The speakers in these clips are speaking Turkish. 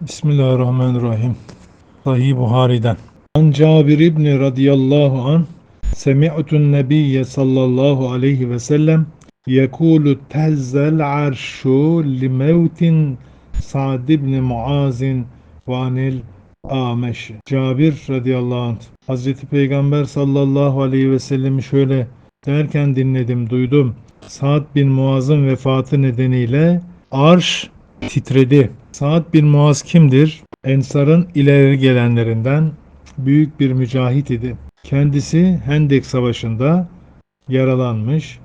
Bismillahirrahmanirrahim. Sahih Buhari'den. An Cabir İbni radıyallahu an Semi'tun nebiyye sallallahu aleyhi ve sellem yekulu tezzel arşu li mevtin Sa'd ibn Muazin vanil Ameş. Cabir radıyallahu anh Hazreti Peygamber sallallahu aleyhi ve sellemi şöyle derken dinledim, duydum. Sa'd bin Muaz'ın vefatı nedeniyle arş titredi. Sa'd bin Muaz kimdir? Ensar'ın ileri gelenlerinden büyük bir mücahit idi. Kendisi Hendek Savaşı'nda yaralanmış.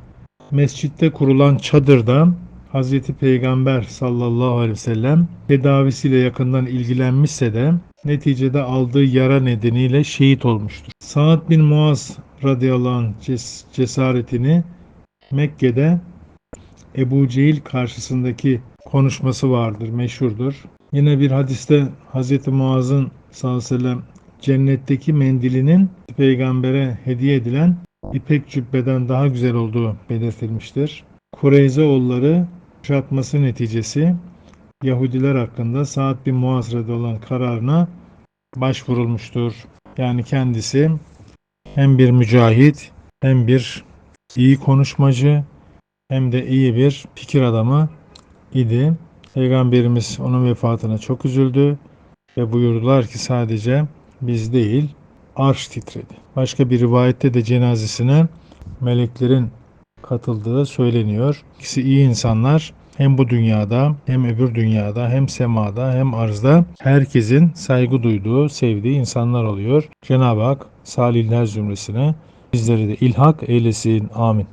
Mescitte kurulan çadırda Hazreti Peygamber sallallahu aleyhi ve sellem tedavisiyle yakından ilgilenmişse de neticede aldığı yara nedeniyle şehit olmuştur. Sa'd bin Muaz radıyallahu anh ces- cesaretini Mekke'de Ebu Cehil karşısındaki konuşması vardır, meşhurdur. Yine bir hadiste Hz. Muaz'ın sallallahu aleyhi ve sellem cennetteki mendilinin peygambere hediye edilen ipek cübbeden daha güzel olduğu belirtilmiştir. Kureyze oğulları kuşatması neticesi Yahudiler hakkında Sa'd bin Muaz anh kararına başvurulmuştur. Yani kendisi hem bir mücahit hem bir iyi konuşmacı hem de iyi bir fikir adamı idi. Peygamberimiz onun vefatına çok üzüldü ve buyurdular ki sadece biz değil arş titredi. Başka bir rivayette de cenazesine meleklerin katıldığı söyleniyor. İkisi iyi insanlar hem bu dünyada hem öbür dünyada hem semada hem arzda herkesin saygı duyduğu, sevdiği insanlar oluyor. Cenab-ı Hak salihler zümresine bizleri de ilhak eylesin. Amin.